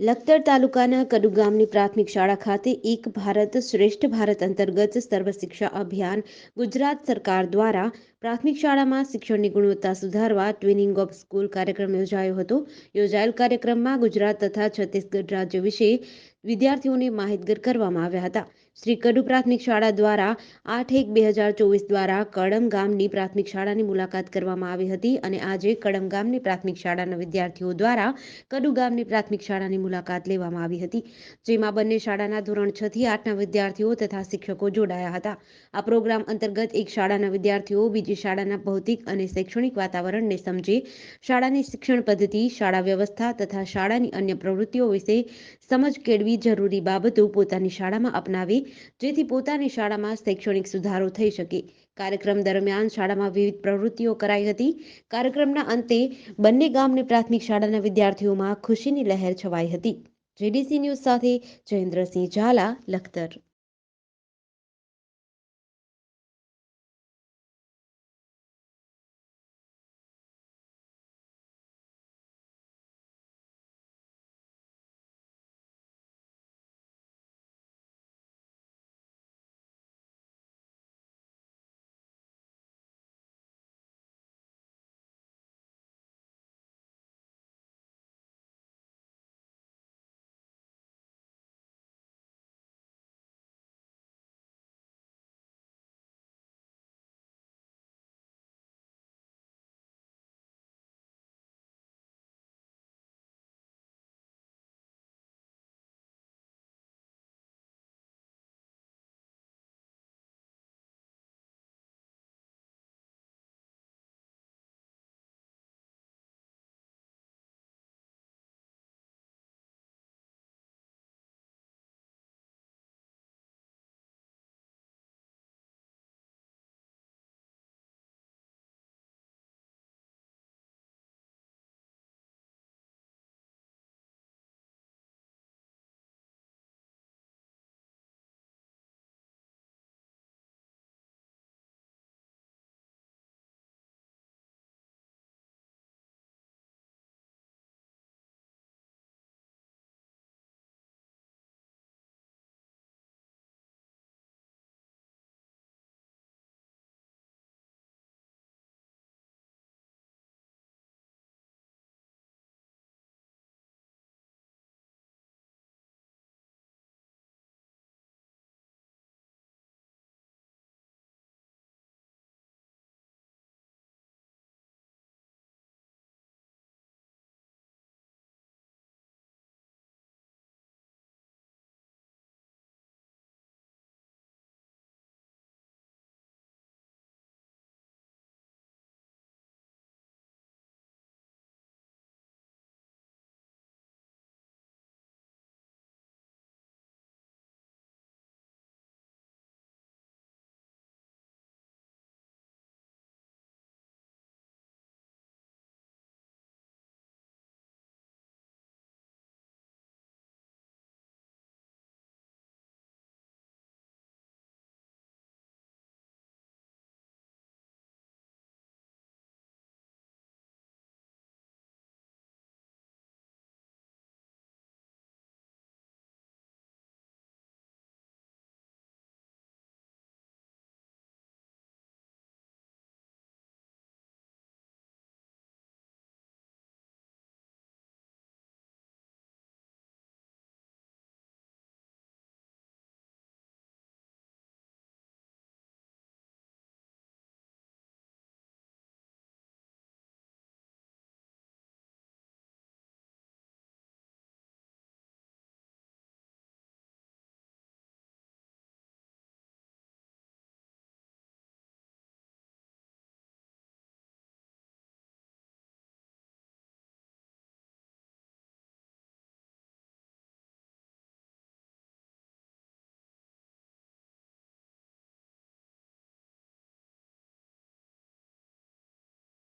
લખતર તાલુકાના કડુ ગામની પ્રાથમિક શાળા ખાતે એક ભારત શ્રેષ્ઠ ભારત અંતર્ગત સર્વ શિક્ષા અભિયાન ગુજરાત સરકાર દ્વારા પ્રાથમિક શાળામાં શિક્ષણની ગુણવત્તા સુધારવા ટ્વિનિંગ ઓફ સ્કૂલ કાર્યક્રમ યોજાયો હતો. યોજાયેલ કાર્યક્રમમાં ગુજરાત તથા છત્તીસગઢ રાજ્ય વિશે વિદ્યાર્થીઓને માહિતગાર કરવામાં આવ્યા હતા. શ્રી કડુ પ્રાથમિક શાળા દ્વારા આઠ એક બે હજાર ચોવીસ દ્વારા કડમ ગામની પ્રાથમિક શાળાની મુલાકાત કરવામાં આવી હતી અને આજે કડમ ગામની પ્રાથમિક શાળાના વિદ્યાર્થીઓ દ્વારા કડુ ગામની પ્રાથમિક શાળાની મુલાકાત લેવામાં આવી હતી, જેમાં બંને શાળાના ધોરણ છ થી આઠના વિદ્યાર્થીઓ તથા શિક્ષકો જોડાયા હતા. આ પ્રોગ્રામ અંતર્ગત એક શાળાના વિદ્યાર્થીઓ બીજી શાળાના ભૌતિક અને શૈક્ષણિક વાતાવરણને સમજે, શાળાની શિક્ષણ પદ્ધતિ, શાળા વ્યવસ્થા તથા શાળાની અન્ય પ્રવૃત્તિઓ વિશે સમજ કેળવી જરૂરી બાબતો પોતાની શાળામાં અપનાવે, જેથી પોતાની શાળામાં શૈક્ષણિક સુધારો થઈ શકે. કાર્યક્રમ દરમિયાન શાળામાં વિવિધ પ્રવૃત્તિઓ કરાઈ હતી. કાર્યક્રમના અંતે બંને ગામની પ્રાથમિક શાળાના વિદ્યાર્થીઓમાં ખુશીની લહેર છવાઈ હતી. જેડીસી ન્યૂઝ સાથે જયેન્દ્રસિંહ ઝાલા, લખતર.